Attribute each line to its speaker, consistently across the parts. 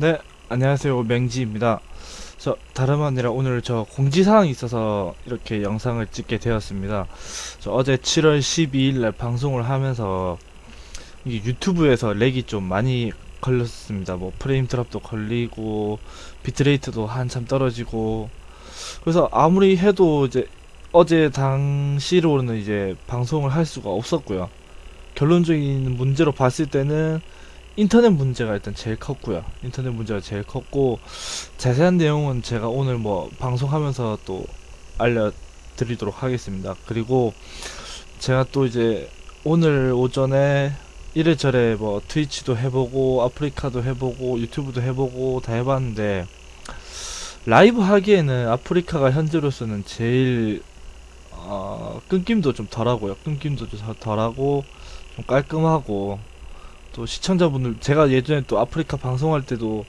Speaker 1: 네, 안녕하세요. 맹지입니다. 저 다름 아니라 오늘 저 공지사항이 있어서 이렇게 영상을 찍게 되었습니다. 저 어제 7월 12일 날 방송을 하면서 이게 유튜브에서 렉이 좀 많이 걸렸습니다. 뭐 프레임 드랍도 걸리고 비트레이트도 한참 떨어지고 그래서 아무리 해도 이제 어제 당시로는 이제 방송을 할 수가 없었고요. 결론적인 문제로 봤을 때는 인터넷 문제가 일단 제일 컸고요. 인터넷 문제가 제일 컸고 자세한 내용은 제가 오늘 뭐 방송하면서 또 알려드리도록 하겠습니다. 그리고 제가 또 이제 오늘 오전에 이래저래 뭐 트위치도 해보고 아프리카도 해보고 유튜브도 해보고 다 해봤는데 라이브 하기에는 아프리카가 현재로서는 제일 어, 끊김도 좀 덜하고요. 끊김도 좀 덜하고 좀 깔끔하고 또 시청자분들 제가 예전에 또 아프리카 방송할 때도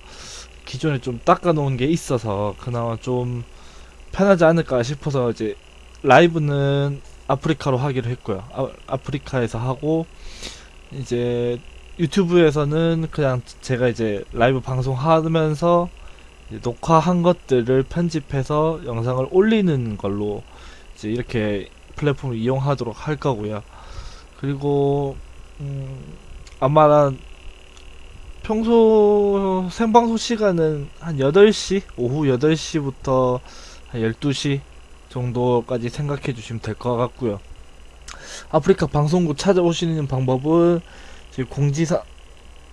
Speaker 1: 기존에 좀 닦아놓은 게 있어서 그나마 좀 편하지 않을까 싶어서 이제 라이브는 아프리카로 하기로 했고요. 아, 아프리카에서 하고 이제 유튜브에서는 그냥 제가 이제 라이브 방송하면서 이제 녹화한 것들을 편집해서 영상을 올리는 걸로 이제 이렇게 플랫폼을 이용하도록 할 거고요. 그리고 음, 아마 난 평소 생방송 시간은 한 8시, 오후 8시부터 한 12시 정도까지 생각해 주시면 될 것 같고요. 아프리카 방송국 찾아오시는 방법은 지금 공지사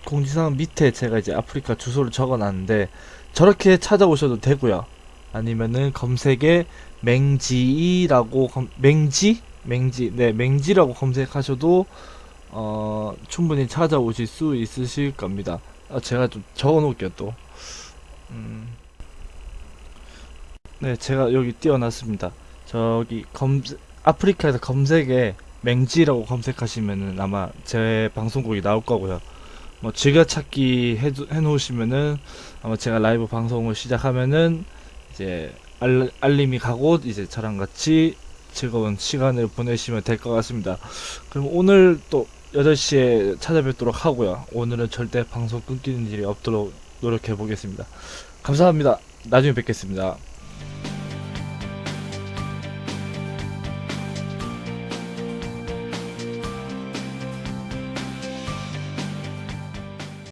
Speaker 1: 공지사항 밑에 제가 이제 아프리카 주소를 적어 놨는데 저렇게 찾아오셔도 되고요. 아니면은 검색에 맹지라고 검, 맹지 맹지 네 맹지라고 검색하셔도 어 충분히 찾아오실 수 있으실 겁니다. 아, 제가 좀 적어 놓을게요 또. 음. 네 제가 여기 띄워놨습니다. 저기 검 아프리카에서 검색에 맹지라고 검색하시면은 아마 제 방송국이 나올 거고요. 뭐 즐겨찾기 해, 해놓으시면은 아마 제가 라이브 방송을 시작하면은 이제 알, 알림이 가고 이제 저랑 같이 즐거운 시간을 보내시면 될 것 같습니다. 그럼 오늘 또 8시에 찾아뵙도록 하고요. 오늘은 절대 방송 끊기는 일이 없도록 노력해 보겠습니다. 감사합니다. 나중에 뵙겠습니다.